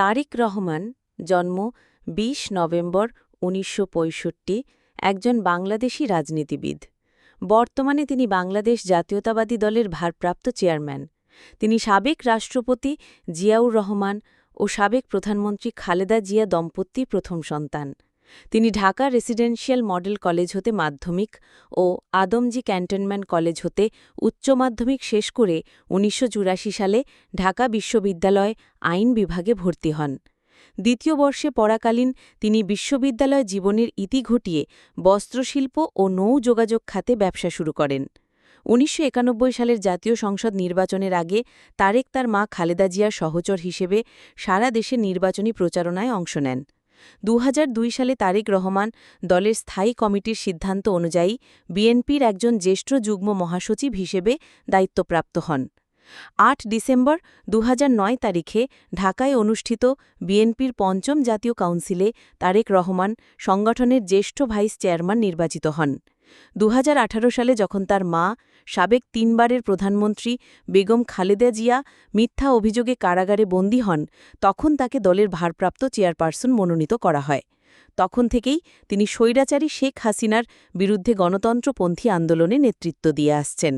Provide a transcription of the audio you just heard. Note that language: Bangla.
তারিক রহমান, জন্ম ২০ নভেম্বর উনিশশো পঁয়ষট্টি, একজন বাংলাদেশি রাজনীতিবিদ। বর্তমানে তিনি বাংলাদেশ জাতীয়তাবাদী দলের ভারপ্রাপ্ত চেয়ারম্যান। তিনি সাবেক রাষ্ট্রপতি জিয়াউর রহমান ও সাবেক প্রধানমন্ত্রী খালেদা জিয়া দম্পতি প্রথম সন্তান। তিনি ঢাকা রেসিডেন্সিয়াল মডেল কলেজ হতে মাধ্যমিক ও আদমজি ক্যান্টনমেন্ট কলেজ হতে উচ্চ মাধ্যমিক শেষ করে উনিশশো চুরাশি সালে ঢাকা বিশ্ববিদ্যালয় আইন বিভাগে ভর্তি হন। দ্বিতীয় বর্ষে পড়াকালীন তিনি বিশ্ববিদ্যালয় জীবনের ইতি ঘটিয়ে বস্ত্রশিল্প ও নৌ যোগাযোগ খাতে ব্যবসা শুরু করেন। উনিশশো একানব্বই সালের জাতীয় সংসদ নির্বাচনের আগে তারেক তার মা খালেদা জিয়ার সহচর হিসেবে সারা দেশে নির্বাচনী প্রচারণায় অংশ নেন। দু হাজার দুই সালে তারেক রহমান দলের স্থায়ী কমিটির সিদ্ধান্ত অনুযায়ী বিএনপির একজন জ্যেষ্ঠ যুগ্ম মহাসচিব হিসেবে দায়িত্বপ্রাপ্ত হন। আট ডিসেম্বর দুহাজার নয় তারিখে ঢাকায় অনুষ্ঠিত বিএনপির পঞ্চম জাতীয় কাউন্সিলে তারেক রহমান সংগঠনের জ্যেষ্ঠ ভাইস চেয়ারম্যান নির্বাচিত হন। দু হাজার আঠারো সালে যখন তার মা, সাবেক তিনবারের প্রধানমন্ত্রী বেগম খালেদা জিয়া মিথ্যা অভিযোগে কারাগারে বন্দী হন, তখন তাকে দলের ভারপ্রাপ্ত চেয়ারপারসন মনোনীত করা হয়। তখন থেকেই তিনি স্বৈরাচারী শেখ হাসিনার বিরুদ্ধে গণতন্ত্রপন্থী আন্দোলনে নেতৃত্ব দিয়ে আসছেন।